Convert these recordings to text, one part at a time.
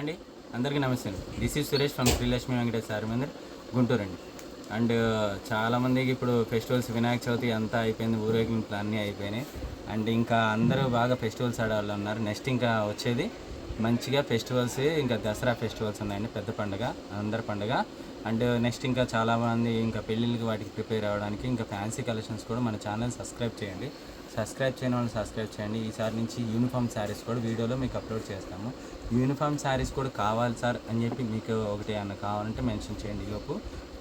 అండి. అందరికీ నమస్తే అండి. This is Suresh from Srilakshmi Venkatesh sir Mandir Guntur అండి. అండ్ uh, చాలామందికి ఇప్పుడు ఫెస్టివల్స్ వినాయక చవితి అంతా అయిపోయింది ఊరేగింపులు అన్నీ అయిపోయినాయి. అండ్ ఇంకా అందరూ బాగా ఫెస్టివల్స్ ఆడవాళ్ళు ఉన్నారు. నెక్స్ట్ ఇంకా వచ్చేది మంచిగా ఫెస్టివల్స్ ఇంకా దసరా ఫెస్టివల్స్ ఉన్నాయండి. పెద్ద పండుగ అందరి పండుగ. అండ్ నెక్స్ట్ ఇంకా చాలామంది ఇంకా పెళ్ళిళ్ళకి వాటికి ప్రిపేర్ అవ్వడానికి ఇంకా ఫ్యాన్సీ కలెక్షన్స్ కూడా మన ఛానల్ సబ్స్క్రైబ్ చేయండి. సబ్స్క్రైబ్ చేయని వాళ్ళు సబ్స్క్రైబ్ చేయండి. ఈసారి నుంచి యూనిఫామ్ శారీస్ కూడా వీడియోలో మీకు అప్లోడ్ చేస్తాము. యూనిఫామ్ శారీస్ కూడా కావాలి సార్ అని చెప్పి మీకు ఒకటి ఏమన్నా కావాలంటే మెన్షన్ చేయండి. ఈలోపు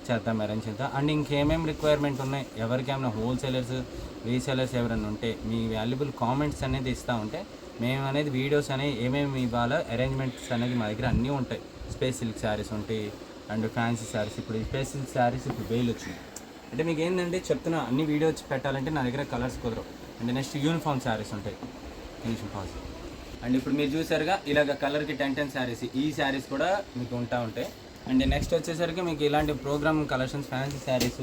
చేద్దాం అరేంజ్ చేద్దాం. అండ్ ఇంకేమేమి రిక్వైర్మెంట్ ఉన్నాయి? ఎవరికేమైనా హోల్సేలర్స్ రీసేలర్స్ ఎవరైనా ఉంటే మీ వాల్యుబుల్ కామెంట్స్ అనేది ఇస్తూ ఉంటే మేము అనేది వీడియోస్ అనేవి ఏమేమి ఇవ్వాలో అరేంజ్మెంట్స్ అనేది మా దగ్గర అన్నీ ఉంటాయి. స్పేస్ సిల్క్ శారీస్ ఉంటాయి అండ్ ఫ్యాన్సీ శారీస్ ఇప్పుడు ఈ స్పేస్ సిల్క్ శారీస్ ఇప్పుడు వేలు వచ్చినాయి. అంటే మీకు ఏంటంటే చెప్తున్నా అన్ని వీడియోస్ పెట్టాలంటే నా దగ్గర కలర్స్ కుదరవు. అండ్ నెక్స్ట్ యూనిఫామ్ శారీస్ ఉంటాయి. యూనిఫామ్స్ అండ్ ఇప్పుడు మీరు చూసారుగా ఇలాగ కలర్కి టెన్ టెన్ శారీస్ ఈ శారీస్ కూడా మీకు ఉంటా ఉంటాయి. అండ్ నెక్స్ట్ వచ్చేసరికి మీకు ఇలాంటి program collections fancy saris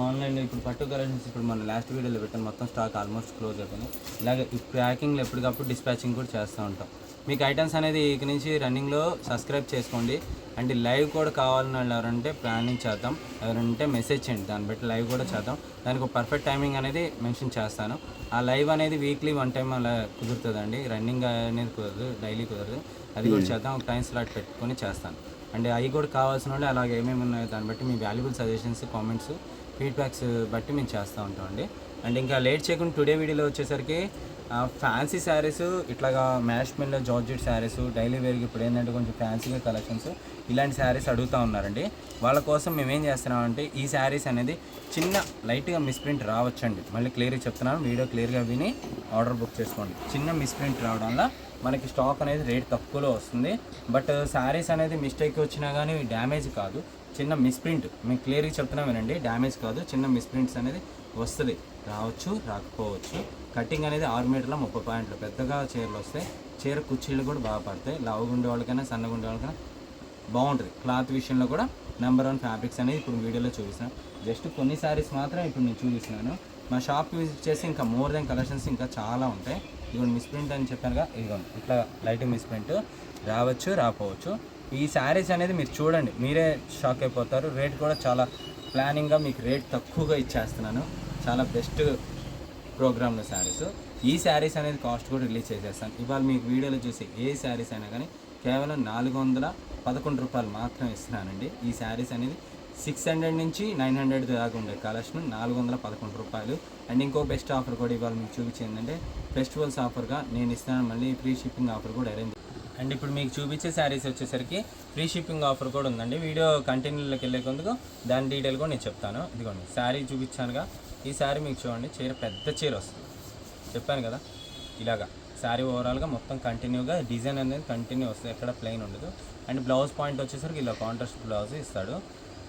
online ఇప్పుడు పట్టు కలెక్షన్స్ ఇప్పుడు మన లాస్ట్ వీడియోలో పెట్టాను. మొత్తం స్టాక్ ఆల్మోస్ట్ క్లోజ్ అయిపోయింది ఇలాగ ఈ ప్యాకింగ్లో ఎప్పటికప్పుడు డిస్పాచింగ్ కూడా చేస్తూ ఉంటాం. మీకు ఐటమ్స్ అనేది ఇక నుంచి రన్నింగ్లో సబ్స్క్రైబ్ చేసుకోండి. అండ్ లైవ్ కూడా కావాలని వాళ్ళు ఎవరంటే ప్లానింగ్ చేద్దాం. ఎవరంటే మెసేజ్ చేయండి. దాన్ని బట్టి లైవ్ కూడా చేద్దాం. దానికి ఒక పర్ఫెక్ట్ టైమింగ్ అనేది మెన్షన్ చేస్తాను. ఆ లైవ్ అనేది వీక్లీ వన్ టైం అలా కుదురుతుందండి. రన్నింగ్ అనేది కుదరదు. డైలీ కుదరదు. అది కూడా చేద్దాం. ఒక టైం స్లాట్ పెట్టుకొని చేస్తాను. అండ్ అవి కూడా కావాల్సిన వాళ్ళు అలాగే ఏమేమి ఉన్నాయో దాన్ని బట్టి మీ వాల్యుబుల్ సజెషన్స్ కామెంట్స్ ఫీడ్బ్యాక్స్ బట్టి మేము చేస్తూ ఉంటామండి. అండ్ ఇంకా లేట్ చేయకుండా టుడే వీడియోలో వచ్చేసరికి ఫ్యాన్సీ శారీస్ ఇట్లాగా మ్యాష్ జార్జెట్ శారీస్ డైలీ వేర్కి ఇప్పుడు ఏంటంటే కొంచెం ఫ్యాన్సీగా కలెక్షన్స్ ఇలాంటి శారీస్ అడుగుతూ ఉన్నారండి. వాళ్ళ కోసం మేము ఏం చేస్తున్నామంటే ఈ శారీస్ అనేది చిన్న లైట్గా మిస్ప్రింట్ రావచ్చండి. మళ్ళీ క్లియర్గా చెప్తున్నాను వీడియో క్లియర్గా విని ఆర్డర్ బుక్ చేసుకోండి. చిన్న మిస్ప్రింట్ రావడం వల్ల మనకి స్టాక్ అనేది రేట్ తక్కువలో వస్తుంది. బట్ శారీస్ అనేది మిస్టేక్ వచ్చినా కానీ డ్యామేజ్ కాదు. చిన్న మిస్ప్రింట్ మేము క్లియర్గా చెప్తున్నాం వినండి డ్యామేజ్ కాదు. చిన్న మిస్ప్రింట్స్ అనేది వస్తుంది. రావచ్చు రాకపోవచ్చు. కటింగ్ అనేది ఆరు మీటర్ల ముప్పై పాయింట్లు. పెద్దగా చీరలు వస్తాయి చీర కుర్చీలు కూడా బాగా పడతాయి. లావుగా ఉండే వాళ్ళకైనా సన్నగా ఉండే వాళ్ళకైనా బాగుంటుంది. క్లాత్ విషయంలో కూడా నెంబర్ వన్ ఫ్యాబ్రిక్స్ అనేది ఇప్పుడు వీడియోలో చూపిస్తాను జస్ట్ కొన్ని శారీస్ మాత్రం ఇప్పుడు నేను చూపిస్తున్నాను. మా షాప్కి విజిట్ చేసి ఇంకా మోర్ దెన్ కలెక్షన్స్ ఇంకా చాలా ఉంటాయి. ఇదిగోండి మిస్ప్రింట్ అని చెప్పానుగా ఇదిగోండి. ఇట్లా లైట్ మిస్ప్రింట్ రావచ్చు రాపోవచ్చు ఈ శారీస్ అనేది మీరు చూడండి. మీరే షాక్ అయిపోతారు. రేట్ కూడా చాలా ప్లానింగ్గా మీకు రేట్ తక్కువగా ఇచ్చేస్తున్నాను. చాలా బెస్ట్ ప్రోగ్రామ్లో శారీస్. ఈ శారీస్ అనేది కాస్ట్ కూడా రిలీజ్ చేసేస్తాను. ఇవాళ మీకు వీడియోలో చూసి ఏ శారీస్ అయినా కానీ కేవలం నాలుగు వందల పదకొండు రూపాయలు మాత్రమే ఇస్తున్నానండి. ఈ శారీస్ అనేది సిక్స్ హండ్రెడ్ నుంచి నైన్ హండ్రెడ్ దాకా ఉండే కలెక్షన్ నాలుగు వందల పదకొండు రూపాయలు. అండ్ ఇంకో బెస్ట్ ఆఫర్ కూడా ఇవాళ మీకు చూపించింది ఫెస్టివల్స్ ఆఫర్గా నేను ఇస్తాను. మళ్ళీ ఫ్రీ షిప్పింగ్ ఆఫర్ కూడా అరేంజ్ అండ్ ఇప్పుడు మీకు చూపించే శారీస్ వచ్చేసరికి ఫ్రీ షిప్పింగ్ ఆఫర్ కూడా ఉందండి. వీడియో కంటిన్యూలోకి వెళ్ళే కొందుకు దాని డీటెయిల్ కూడా నేను చెప్తాను. ఇదిగోండి శారీ చూపించానుగా. ఈ శారీ మీకు చూడండి చీర పెద్ద చీర వస్తుంది. చెప్పాను కదా ఇలాగా. శారీ ఓవరాల్గా మొత్తం కంటిన్యూగా డిజైన్ అనేది కంటిన్యూ వస్తుంది ఎక్కడ ప్లెయిన్ ఉండదు. అండ్ బ్లౌజ్ పాయింట్ వచ్చేసరికి ఇలా కాంట్రాస్ట్ బ్లౌజ్ ఇస్తాడు.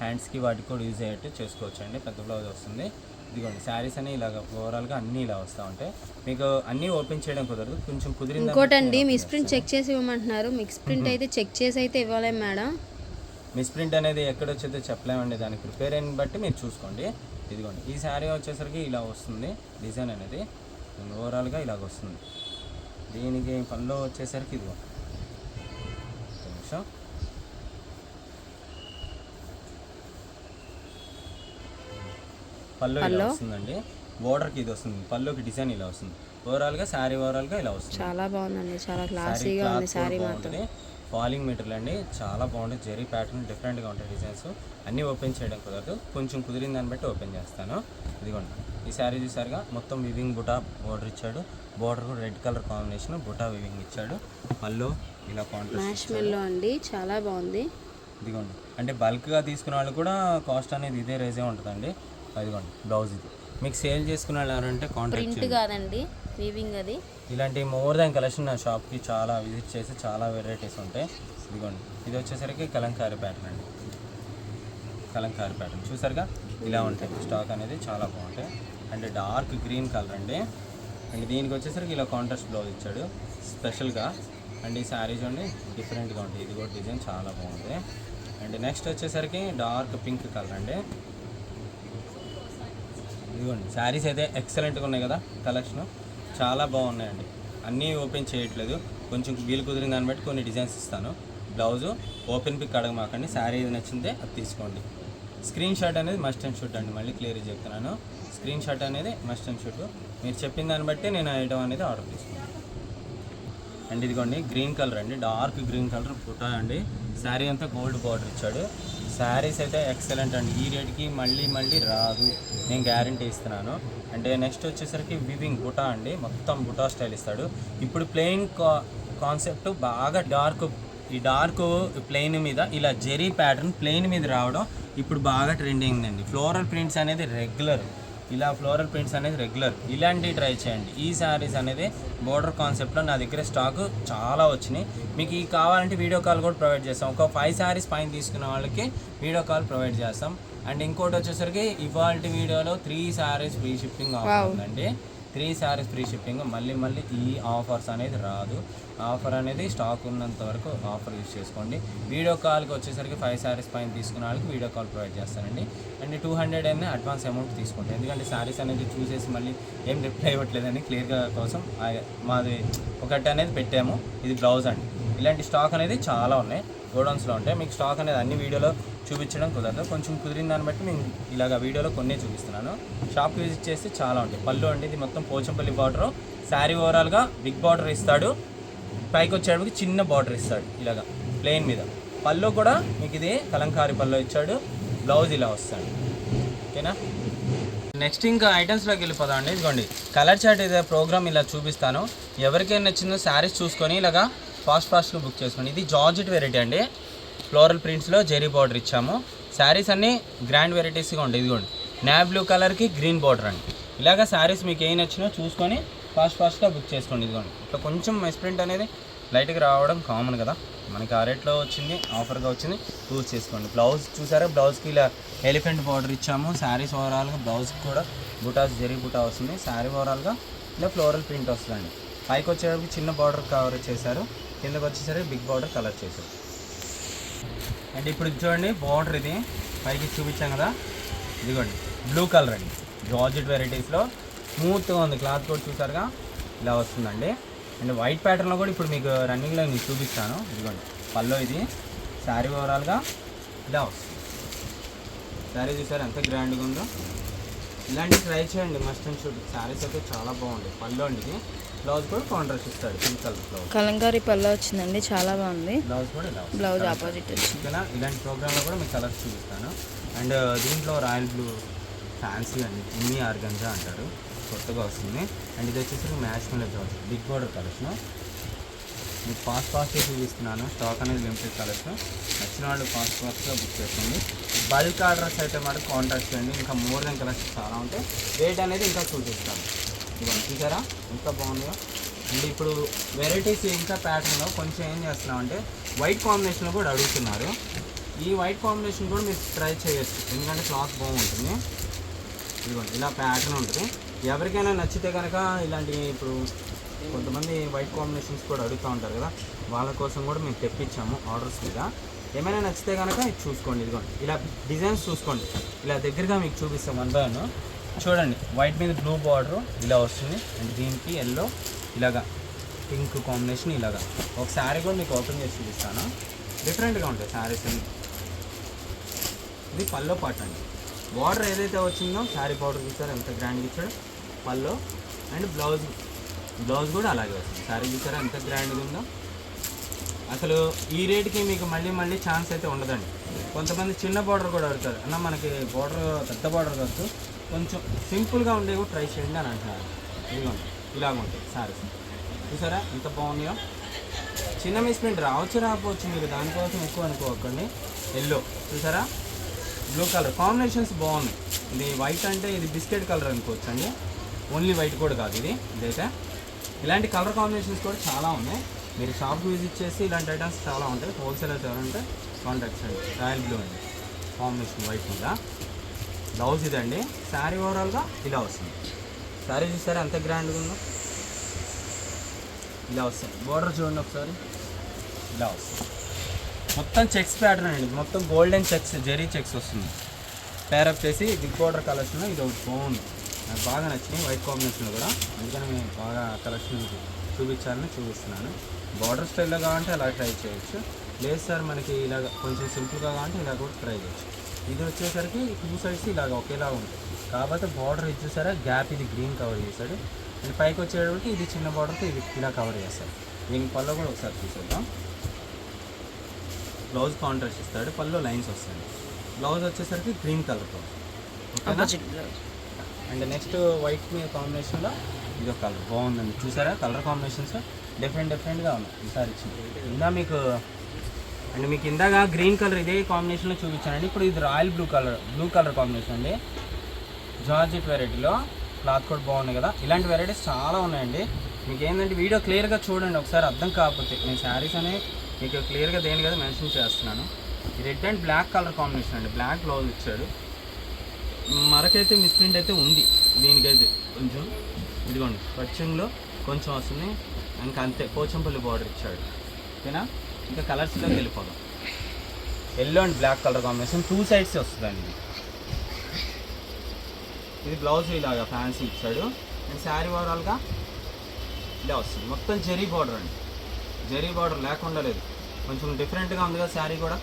హ్యాండ్స్కి వాటికి కూడా యూజ్ అయ్యేట్టు చేసుకోవచ్చు అండి పెద్ద బ్లౌజ్ వస్తుంది. ఇదిగోండి శారీస్ అని ఇలాగ ఓవరాల్గా అన్నీ ఇలా వస్తూ ఉంటాయి మీకు అన్నీ ఓపెన్ చేయడం కుదరదు. కొంచెం కుదిరింది ఇంకోటండి మిస్ ప్రింట్ చెక్ చేసి ఇవ్వమంటున్నారు. మిక్స్ ప్రింట్ అయితే చెక్ చేసి అయితే ఇవ్వలేం మేడం. మిస్ప్రింట్ అనేది ఎక్కడ వచ్చేదో చెప్పలేమండి దానికి ప్రిపేర్ అయిన బట్టి మీరు చూసుకోండి. ఇదిగోండి ఈ శారీ వచ్చేసరికి ఇలా వస్తుంది డిజైన్ అనేది. ఓవరాల్గా ఇలాగ వస్తుంది. దీనికి పనిలో వచ్చేసరికి ఇదిగో. నిమిషం. పళ్ళు ఇలా వస్తుందండి. బోర్డర్కి ఇది వస్తుంది. పళ్ళుకి డిజైన్ ఇలా వస్తుంది. ఓవరాల్గా శారీ ఓవరాల్గా ఇలా వస్తుంది. చాలా బాగుందండి. చాలా క్లాసీగా ఉంది శారీ మాత్రం. ఫాలింగ్ మెటీరియల్ అండి. చాలా బాగుంటుంది జెరీ ప్యాటర్న్ డిఫరెంట్గా ఉంటాయి డిజైన్స్ అన్నీ ఓపెన్ చేయడం కుదరదు. కొంచెం కుదిరిన దాన్ని బట్టి ఓపెన్ చేస్తాను. ఇదిగోండి. ఈ శారీ చూసారుగా? మొత్తం వివింగ్ బుటా బోర్డర్ ఇచ్చాడు. బోర్డర్ కూడా రెడ్ కలర్ కాంబినేషన్ బుటా వివింగ్ ఇచ్చాడు. పళ్ళు ఇలా కాంట్రాస్ట్ అండి. చాలా బాగుంది. ఇదిగోండి. అంటే బల్క్గా తీసుకున్న వాళ్ళు కూడా కాస్ట్ అనేది ఇదే రేజే ఉంటుందండి. అదిగోండి బ్లౌజ్ ఇది. మీకు సేల్ చేసుకున్న వాళ్ళు ఎవరంటే కాంటాక్ట్ ప్రింట్ కాదండి వీవింగ్ అది. ఇలాంటి మోర్ దాన్ కలెక్షన్ నా షాప్కి చాలా విజిట్ చేసి చాలా వెరైటీస్ ఉంటాయి. ఇదిగోండి ఇది వచ్చేసరికి కలంకారీ ప్యాటర్న్ అండి. కలంకారీ ప్యాటర్న్ చూసారుగా? ఇలా ఉంటాయి. స్టాక్ అనేది చాలా బాగుంటాయి. అండ్ డార్క్ గ్రీన్ కలర్ అండి. అండ్ దీనికి వచ్చేసరికి ఇలా కాంట్రాస్ట్ బ్లౌజ్ ఇచ్చాడు. స్పెషల్గా అండ్ ఈ శారీ చూడండి డిఫరెంట్గా ఉంటాయి. ఇది కూడా డిజైన్ చాలా బాగుంది. అండ్ నెక్స్ట్ వచ్చేసరికి డార్క్ పింక్ కలర్ అండి. ఇదిగోండి శారీస్ అయితే ఎక్సలెంట్గా ఉన్నాయి కదా కలెక్షన్ చాలా బాగున్నాయండి. అన్నీ ఓపెన్ చేయట్లేదు. కొంచెం వీలు కుదిరిన దాన్ని బట్టి కొన్ని డిజైన్స్ ఇస్తాను. బ్లౌజు ఓపెన్ పిక్ అడగమాకండి. శారీ ఏది నచ్చిందే అది తీసుకోండి. స్క్రీన్ షాట్ అనేది మస్ట్ అండ్ షూట్ అండి. మళ్ళీ క్లియర్ చెప్తున్నాను. స్క్రీన్ షాట్ అనేది మస్ట్ అండ్ షూట్ మీరు చెప్పిన దాన్ని బట్టి నేను ఐటమ్ అనేది ఆర్డర్ తీసుకున్నాను. అండ్ ఇదిగోండి గ్రీన్ కలర్ అండి. డార్క్ గ్రీన్ కలర్ ఫోటో అండి. శారీ అంతా గోల్డ్ బార్డర్ ఇచ్చాడు. శారీస్ అయితే ఎక్సలెంట్ అండి. ఈ రేట్కి మళ్ళీ మళ్ళీ రాదు. నేను గ్యారంటీ ఇస్తున్నాను. అంటే నెక్స్ట్ వచ్చేసరికి వివింగ్ బుటా అండి. మొత్తం బుటా స్టైల్ ఇస్తాడు. ఇప్పుడు ప్లెయిన్ కా కాన్సెప్ట్ బాగా డార్క్ ఈ డార్క్ ప్లెయిన్ మీద ఇలా జెరీ ప్యాటర్న్ ప్లెయిన్ మీద రావడం ఇప్పుడు బాగా ట్రెండింగ్ అండి. ఫ్లోరల్ ప్రింట్స్ అనేది రెగ్యులర్ ఇలా ఫ్లోరల్ ప్రింట్స్ అనేది రెగ్యులర్ ఇలాంటివి ట్రై చేయండి. ఈ శారీస్ అనేది బోర్డర్ కాన్సెప్ట్లో నా దగ్గర స్టాక్ చాలా వచ్చినాయి. మీకు ఈ కావాలంటే వీడియో కాల్ కూడా ప్రొవైడ్ చేస్తాం. ఒక ఫైవ్ శారీస్ పైన తీసుకున్న వాళ్ళకి వీడియో కాల్ ప్రొవైడ్ చేస్తాం. అండ్ ఇంకోటి వచ్చేసరికి ఇవాళ వీడియోలో three saris free shipping offer ఉందండి త్రీ శారీస్ ఫ్రీ షిప్పింగ్ మళ్ళీ మళ్ళీ ఈ ఆఫర్స్ అనేది రాదు. ఆఫర్ అనేది స్టాక్ ఉన్నంత వరకు ఆఫర్ యూస్ చేసుకోండి. వీడియో కాల్కి వచ్చేసరికి ఫైవ్ శారీస్ పైన తీసుకున్న వాళ్ళకి వీడియో కాల్ ప్రొవైడ్ చేస్తానండి. అండ్ టూ హండ్రెడ్ అయినా అడ్వాన్స్ అమౌంట్ తీసుకుంటాను ఎందుకంటే శారీస్ అనేది చూసేసి మళ్ళీ ఏం రిప్లై ఇవ్వట్లేదని క్లియర్గా కోసం మాది ఒకటి అనేది పెట్టాము. ఇది బ్లౌజ్ అండి. ఇలాంటి స్టాక్ అనేది చాలా ఉన్నాయి. గోడౌన్స్లో ఉంటాయి. మీకు స్టాక్ అనేది అన్ని వీడియోలో చూపించడం కుదరదు. కొంచెం కుదిరిన దాన్ని బట్టి నేను ఇలాగ వీడియోలో కొన్నే చూపిస్తున్నాను. షాప్కి విజిట్ చేస్తే చాలా ఉంటాయి. పళ్ళు అండి ఇది మొత్తం పోచంపల్లి బార్డర్. శారీ ఓవరాల్గా బిగ్ బార్డర్ ఇస్తాడు. పైకి వచ్చేటప్పటికి చిన్న బార్డర్ ఇస్తాడు ఇలాగా ప్లెయిన్ మీద. పళ్ళు కూడా మీకు ఇది కలంకారీ పళ్ళు ఇచ్చాడు. బ్లౌజ్ ఇలా వస్తాడు. ఓకేనా? నెక్స్ట్ ఇంకా ఐటమ్స్లోకి వెళ్ళిపోదాం అండి. ఇదిగోండి. కలర్ చార్ట్ ఇదే ప్రోగ్రామ్ ఇలా చూపిస్తాను. ఎవరికైనా నచ్చిందో శారీస్ చూసుకొని ఇలాగా ఫాస్ట్ ఫాస్ట్గా బుక్ చేసుకోండి ఇది జార్జెట్ వెరైటీ అండి. ఫ్లోరల్ ప్రింట్స్లో జెరీ బార్డర్ ఇచ్చాము. శారీస్ అన్నీ గ్రాండ్ వెరైటీస్గా ఉంటాయి ఇదిగోండి. నా బ్లూ కలర్కి గ్రీన్ బార్డర్ అండి. ఇలాగ శారీస్ మీకు ఏం నచ్చినో చూసుకొని ఫాస్ట్ ఫాస్ట్గా బుక్ చేసుకోండి. ఇదిగోండి. ఇట్లా కొంచెం మిస్ప్రింట్ అనేది లైట్గా రావడం కామన్ కదా. మనకి ఆ రేట్లో వచ్చింది ఆఫర్గా వచ్చింది చూస్ చేసుకోండి. బ్లౌజ్ చూసారా? బ్లౌజ్కి ఇలా ఎలిఫెంట్ బార్డర్ ఇచ్చాము. శారీస్ ఓవరాల్గా బ్లౌజ్కి కూడా బుటాస్ జెరీ బుటా వస్తుంది. శారీ ఓవరాల్గా ఇలా ఫ్లోరల్ ప్రింట్ వస్తుందండి. పైకి వచ్చేటప్పుడు చిన్న బార్డర్ కవర్ చేశారు. కిందకి వచ్చేసరికి బిగ్ బార్డర్ కలర్ చేశారు. అండ్ ఇప్పుడు చూడండి బార్డర్ ఇది. పైకి చూపించాం కదా. ఇదిగోండి బ్లూ కలర్ అండి. జార్జెట్ వెరైటీస్లో స్మూత్గా ఉంది. క్లాత్ కూడా చూసారుగా? ఇలా వస్తుందండి. అండ్ వైట్ ప్యాటర్న్లో కూడా ఇప్పుడు మీకు రన్నింగ్లో మీకు చూపిస్తాను. ఇదిగోండి పల్లో ఇది. శారీ ఓవరాల్గా ఇలా వస్తుంది. శారీ చూసారు ఎంత గ్రాండ్గా ఉందో? ఇలాంటివి ట్రై చేయండి. మస్ట్ అండ్ షూట్ శారీస్ అయితే చాలా బాగుంది పల్లో అండి ఇది. బ్లౌజ్ కూడా కాంట్రాస్ట్ ఇస్తాడు పింక్ కలర్ బ్లౌజ్ కలంకారీ పళ్ళు వచ్చిందండి చాలా బాగుంది. బ్లౌజ్ కూడా ఇలా. బ్లౌజ్ ఆపోజిట్ వచ్చింది. ఓకేనా? ఇలాంటి ప్రోగ్రాంలో కూడా మీకు కలర్స్ చూపిస్తాను. అండ్ దీంట్లో రాయల్ బ్లూ ఫ్యాన్సీ అండి ఇన్ని ఆర్గంజా అంటారు. కొత్తగా వస్తుంది. అండ్ ఇది వచ్చేసి మ్యాచ్ మీద జార్జ్ బిగ్ బోర్డర్ కలర్స్ మీకు ఫాస్ట్ ఫాస్ట్గా చూపిస్తున్నాను స్టాక్ అనేది లిమిటెడ్ కలర్స్ నచ్చిన వాళ్ళు ఫాస్ట్ ఫాస్ట్గా బుక్ చేసుకోండి. బల్క్ ఆర్డర్స్ అయితే మాట కాంటాక్ట్ చేయండి. ఇంకా మోర్ దెన్ కలర్స్ చాలా ఉంటాయి. రేట్ అనేది ఇంకా చూపిస్తాను. ఇదిగోండి చూసారా? ఎంత బాగుందో. అండ్ ఇప్పుడు వెరైటీస్ ఇంకా ప్యాటర్న్లో కొంచెం ఏం చేస్తున్నామంటే వైట్ కాంబినేషన్లో కూడా అడుగుతున్నారు. ఈ వైట్ కాంబినేషన్ కూడా మీరు ట్రై చేయొచ్చు. ఎందుకంటే క్లాత్ బాగుంటుంది. ఇదిగోండి ఇలా ప్యాటర్న్ ఉంటుంది. ఎవరికైనా నచ్చితే కనుక ఇలాంటి ఇప్పుడు కొంతమంది వైట్ కాంబినేషన్స్ కూడా అడుగుతూ ఉంటారు కదా వాళ్ళ కోసం కూడా మేము తెప్పించాము ఆర్డర్స్ మీద. ఏమైనా నచ్చితే కనుక ఇది చూసుకోండి. ఇదిగోండి ఇలా డిజైన్స్ చూసుకోండి. ఇలా దగ్గరగా మీకు చూపిస్తాం వన్ బై వన్ చూడండి వైట్ మీద బ్లూ బార్డర్ ఇలా వస్తుంది. అండ్ దీనికి ఎల్లో ఇలాగా పింక్ కాంబినేషన్ ఇలాగా. ఒక శారీ కూడా మీకు ఓపెన్ చేసి చూపిస్తాను. డిఫరెంట్గా ఉంటాయి శారీస్ అన్ని. ఇది పల్లో పాట అండి. బార్డర్ ఏదైతే వచ్చిందో శారీ బార్డర్ చూసారో ఎంత గ్రాండ్గా ఇచ్చాడు పల్లో. అండ్ బ్లౌజ్ బ్లౌజ్ కూడా అలాగే వస్తుంది. శారీ చూసారా ఎంత గ్రాండ్గా ఉందో. అసలు ఈ రేట్కి మీకు మళ్ళీ మళ్ళీ ఛాన్స్ అయితే ఉండదండి. కొంతమంది చిన్న బార్డర్ కూడా అడుగుతారు అన్న మనకి బార్డర్ పెద్ద బార్డర్ కావచ్చు కొంచెం సింపుల్గా ఉండేవి కూడా ట్రై చేయండి అని అంటున్నారు. ఇదిగోండి ఇలాగ ఉంటాయి సారీస్ చూసారా ఎంత బాగున్నాయో? చిన్న మిస్ప్రింట్ రావచ్చు రాకపోవచ్చు మీరు దానికోసం ఎక్కువ అనుకోకండి ఎల్లో చూసారా? బ్లూ కలర్ కాంబినేషన్స్ బాగున్నాయి. ఇది వైట్ అంటే ఇది బిస్కెట్ కలర్ అనుకోవచ్చు అండి ఓన్లీ వైట్ కూడా కాదు ఇది ఇదైతే. ఇలాంటి కలర్ కాంబినేషన్స్ కూడా చాలా ఉన్నాయి. మీరు షాప్కి విజిట్ చేసి ఇలాంటి ఐటమ్స్ చాలా ఉంటాయి. హోల్సేలర్స్ ఎవరంటే కాంటాక్ట్స్ అండి రాయల్ బ్లూ అండి. కాంబినేషన్ వైట్ ఉందా? బ్లౌజ్ ఇదండి. శారీ ఓవరాల్గా ఇలా వస్తుంది. శారీ చూసారా ఎంత గ్రాండ్గా ఉందో? ఇలా వస్తుంది. బోర్డర్ చూడండి ఒకసారి. ఇలా వస్తుంది. మొత్తం చెక్స్ ప్యాటర్న్ అండి. మొత్తం గోల్డెన్ చెక్స్ జెరీ చెక్స్ వస్తుంది. పేరప్ చేసి బిగ్ బోర్డర్ కలెక్షన్ ఇది ఒకటి బాగుంది నాకు బాగా నచ్చింది వైట్ కాంబినేషన్లో కూడా. అందుకని నేను బాగా కలెక్షన్ చూపించాలని చూపిస్తున్నాను. బార్డర్ స్టైల్లో కావాలంటే అలా ట్రై చేయొచ్చు. లేదు సార్ మనకి ఇలా కొంచెం సింపుల్గా కావాలంటే ఇలా కూడా ట్రై చేయొచ్చు. ఇది వచ్చేసరికి టూ సైడ్స్ ఇలాగ ఒకేలా ఉంటుంది. కాకపోతే బార్డర్ ఇది చూసారా? గ్యాప్ ఇది గ్రీన్ కవర్ చేశాడు. అండ్ పైకి వచ్చేటప్పటికి ఇది చిన్న బార్డర్తో ఇది ఇలా కవర్ చేస్తాడు. దీనికి పళ్ళు కూడా ఒకసారి చూసేద్దాం. బ్లౌజ్ కాంట్రాస్ట్ ఇస్తాడు. పళ్ళు లైన్స్ వస్తాయి. బ్లౌజ్ వచ్చేసరికి గ్రీన్ కలర్తో అండ్ నెక్స్ట్ వైట్ మీద కాంబినేషన్లో ఇది ఒక కలర్ బాగుందండి. చూసారా? కలర్ కాంబినేషన్స్ డిఫరెంట్ డిఫరెంట్గా ఉన్నాయి. ఈసారి ఇచ్చింది. ఇందా మీకు అండ్ మీకు ఇందాక గ్రీన్ కలర్ ఇదే కాంబినేషన్లో చూపించానండి. ఇప్పుడు ఇది royal blue colour blue colour combination అండి. జార్జెట్ వెరైటీలో క్లాత్ కూడా బాగున్నాయి కదా. ఇలాంటి వెరైటీస్ చాలా ఉన్నాయండి. మీకు ఏంటంటే వీడియో క్లియర్గా చూడండి. ఒకసారి అర్థం కాకపోతే నేను శారీస్ అనే మీకు క్లియర్గా దేని కదా మెన్షన్ చేస్తున్నాను. Red and black colour combination అండి. బ్లాక్ బ్లౌజ్ ఇచ్చాడు. మరకైతే మిస్ప్రింట్ అయితే ఉంది. దీనికైతే కొంచెం ఇదిగోండి. పచ్చంలో కొంచెం వస్తుంది. ఇంకా అంతే పోచంపల్లి బార్డర్ ఇచ్చాడు. ఓకేనా? ఇంకా కలర్స్లోకి వెళ్ళిపోదాం. Yellow and black colour combination two sides వస్తుందండి ఇది. ఇది బ్లౌజ్ ఇలాగా ఫ్యాన్సీ ఇచ్చాడు. అండ్ శారీ ఓవరాల్గా ఇలా వస్తుంది. మొత్తం జెరీ బార్డర్ అండి. జెరీ బార్డర్ లేకుండా లేదు. కొంచెం డిఫరెంట్గా ఉంది కదా శారీ కూడా.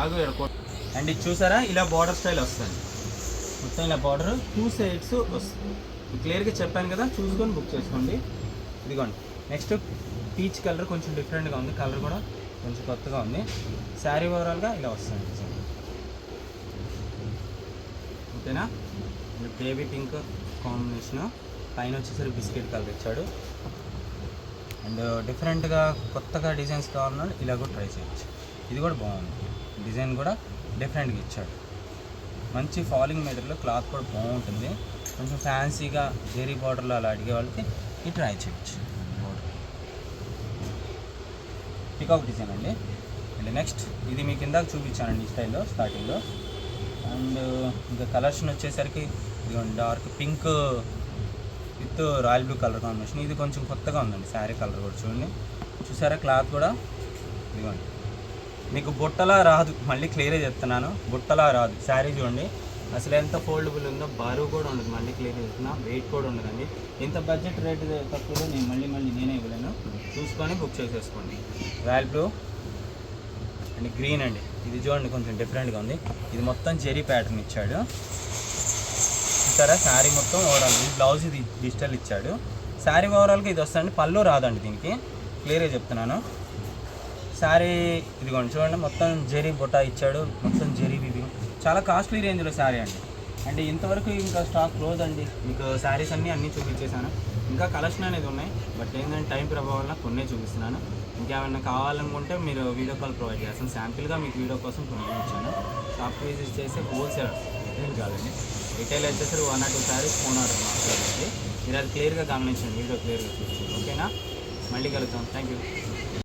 ఆగు ఎడకో అండ్ ఇది చూసారా? ఇలా బార్డర్ స్టైల్ వస్తుంది. మొత్తం ఇలా బార్డర్ టూ సైడ్స్ వస్తుంది. క్లియర్గా చెప్పాను కదా? చూసుకొని బుక్ చేసుకోండి. ఇదిగోండి. నెక్స్ట్ పీచ్ కలర్ కొంచెం డిఫరెంట్గా ఉంది. కలర్ కూడా కొంచెం కొత్తగా ఉంది. శారీ ఓవరాల్గా ఇలా వస్తుంది. డిజైన్ ఓకేనా బేబీ పింక్ కాంబినేషన్. పైన వచ్చేసరికి బిస్కెట్ కలర్ ఇచ్చాడు. అండ్ డిఫరెంట్గా కొత్తగా డిజైన్స్ కావాలన్నా ఇలా కూడా ట్రై చేయొచ్చు. ఇది కూడా బాగుంది. డిజైన్ కూడా డిఫరెంట్గా ఇచ్చాడు. మంచి ఫాలింగ్ మెటీరియల్ క్లాత్ కూడా బాగుంటుంది. కొంచెం ఫ్యాన్సీగా జెరీ బార్డర్లో అలా అడిగే వాళ్ళకి ఇది ట్రై చేయొచ్చు. పికాక్ డిజైన్ అండి. అండ్ నెక్స్ట్ ఇది మీకు ఇందాక చూపించానండి ఈ స్టైల్లో స్టార్టింగ్లో అండ్ ఇంకా కలర్స్ని వచ్చేసరికి ఇదిగోండి dark pink with royal blue colour combination ఇది కొంచెం కొత్తగా ఉందండి శారీ కలర్ కూడా చూడండి. చూసారా క్లాత్ కూడా? ఇదిగోండి. మీకు బుట్టలా రాదు మళ్ళీ క్లియర్గా చెప్తున్నాను. బుట్టలా రాదు శారీ చూడండి. అసలు ఎంత ఫోల్డబుల్ ఉందో బరువు కూడా ఉండదు. మళ్ళీ క్లియర్ చేస్తున్నా వెయిట్ కూడా ఉండదండి. ఇంత బడ్జెట్ రేట్ తక్కువలో నేను మళ్ళీ మళ్ళీ నేనే ఇవ్వలేను. చూసుకొని బుక్ చేసేసుకోండి. రాయల్ బ్లూ అండ్ గ్రీన్ అండి. ఇది చూడండి కొంచెం డిఫరెంట్గా ఉంది. ఇది మొత్తం జెరీ ప్యాటర్న్ ఇచ్చాడు. ఇస్తారా శారీ మొత్తం ఓవరాల్ ఇది బ్లౌజ్ ఇది డిజిటల్ ఇచ్చాడు. శారీ ఓవరాల్గా ఇది వస్తుందండి. పళ్ళు రాదండి దీనికి. క్లియర్గా చెప్తున్నాను. శారీ ఇదిగోండి చూడండి. మొత్తం జెరీ బొటా ఇచ్చాడు. మొత్తం జెరీ ఇది చాలా కాస్ట్లీ రేంజ్లో శారీ అండి. అంటే ఇంతవరకు ఇంకా స్టాక్ క్లోజ్ అండి మీకు శారీస్ అన్నీ అన్నీ చూపించేశాను. ఇంకా కలెక్షన్ అనేది ఉన్నాయి. బట్ ఏంటంటే టైం ప్రభావం వల్ల కొన్నే చూపిస్తున్నాను. ఇంకేమైనా కావాలనుకుంటే మీరు వీడియో కాల్ ప్రొవైడ్ చేస్తాను. శాంపిల్గా మీకు వీడియో కోసం కొన్ని ఇచ్చాను షాప్ విజిట్ చేస్తే హోల్సేల్. రిటైల్ కాదండి. రిటైల్ వచ్చేసరికి one or two saris phone order మాట్లాడండి మీరు అది క్లియర్గా గమనించండి. వీడియో క్లియర్గా చూసి ఓకేనా? మళ్ళీ కలుద్దాం. Thank you